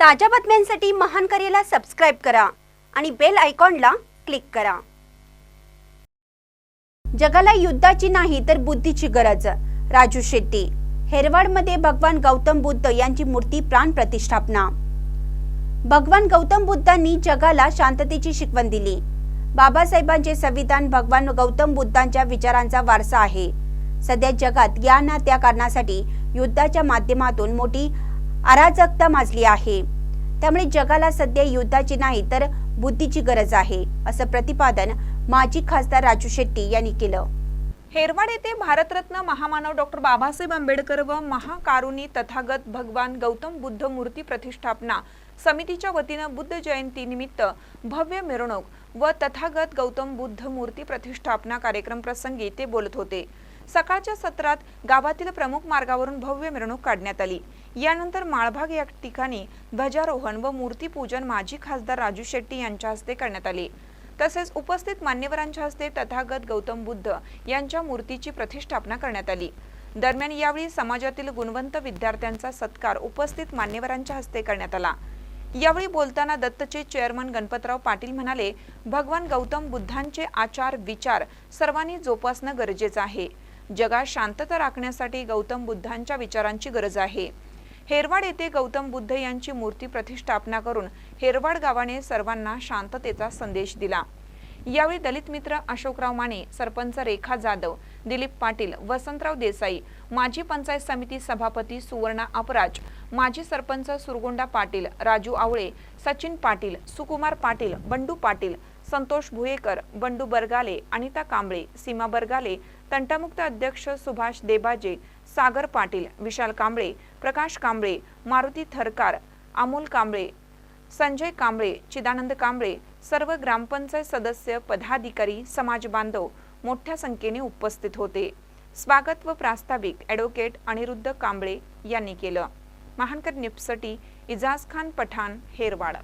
ताज्या बातम्यांसाठी महान करेला सबस्क्राईब करा आणि बेल आयकॉनला क्लिक करा. जगाला युद्धाची नाही तर बुद्धीची गरज. राजू शेट्टी हेरवाडमध्ये भगवान गौतम बुद्ध यांची मूर्ती प्राण प्रतिष्ठापना. भगवान गौतम बुद्धांनी जगाला शांततेची शिकवण दिली. बाबासाहेबांचे संविधान भगवान गौतम बुद्धांच्या विचारांचा वारसा आहे. सध्या जगात या ना त्या कारणासाठी युद्धाच्या माध्यमातून मोठी अराजकता माजली आहे. त्यामुळे जगाला सध्या युद्धाची नाही तर बुद्धीची गरज आहे असं प्रतिपादन माजी खासदार राजू शेट्टी यांनी केलं. हेरवाड येथे भारतरत्न महामानव डॉक्टर बाबासाहेब आंबेडकर व महाकारुणी तथागत भगवान गौतम बुद्ध मूर्ती प्रतिष्ठापना समितीच्या वतीनं बुद्ध जयंती निमित्त भव्य मिरवणूक व तथागत गौतम बुद्ध मूर्ती प्रतिष्ठापना कार्यक्रम प्रसंगी ते बोलत होते. सकाळच्या सत्रात गावातील प्रमुख मार्गावरून भव्य मिरवणूक काढण्यात आली. यानंतर माळभाग या ठिकाणी ध्वजारोहण व मूर्तीपूजन माजी खासदार राजू शेट्टी यांच्या हस्ते करण्यात आले. तसेच उपस्थित मान्यवरांच्या हस्ते तथागत गौतम बुद्ध यांच्या मूर्तीची प्रतिष्ठापना करण्यात आली. दरम्यान यावेळी समाजातील गुणवंत विद्यार्थ्यांचा सत्कार उपस्थित मान्यवरांच्या हस्ते करण्यात आला. यावेळी बोलताना दत्तचे चेअरमन गणपतराव पाटील म्हणाले भगवान गौतम बुद्धांचे आचार विचार सर्वांनी जोपासणं गरजेचं आहे. जगात शांतता राखण्यासाठी गौतम बुद्धांच्या विचारांची गरज आहे. हेरवाड येथे गौतम बुद्ध यांची मूर्ती प्रतिष्ठापना करून हेरवाड गावाने सर्वांना शांततेचा संदेश दिला. यावेळी दलित मित्र अशोकराव माने सरपंच रेखा जाधव दिलीप पाटील वसंतराव देसाई माजी पंचायत समिती सभापती सुवर्णा अपराज माजी सरपंच सुरगोंडा पाटील राजू आवळे सचिन पाटील सुकुमार पाटील बंडू पाटील संतोष भुयेकर बंडू बरगाले अनिता कांबळे सीमा बरगाले तंटामुक्त अध्यक्ष सुभाष देबाजे सागर पाटील विशाल कांबळे प्रकाश कांबळे मारुती थरकार अमोल कांबळे संजय कांबळे चिदानंद कांबळे सर्व ग्रामपंचायत सदस्य पदाधिकारी समाज बांधव मोठ्या संख्येने उपस्थित होते. स्वागत व प्रास्ताविक ॲडव्होकेट अनिरुद्ध कांबळे यांनी केलं. महानकर निपसटी इजाज खान पठाण हेरवाड.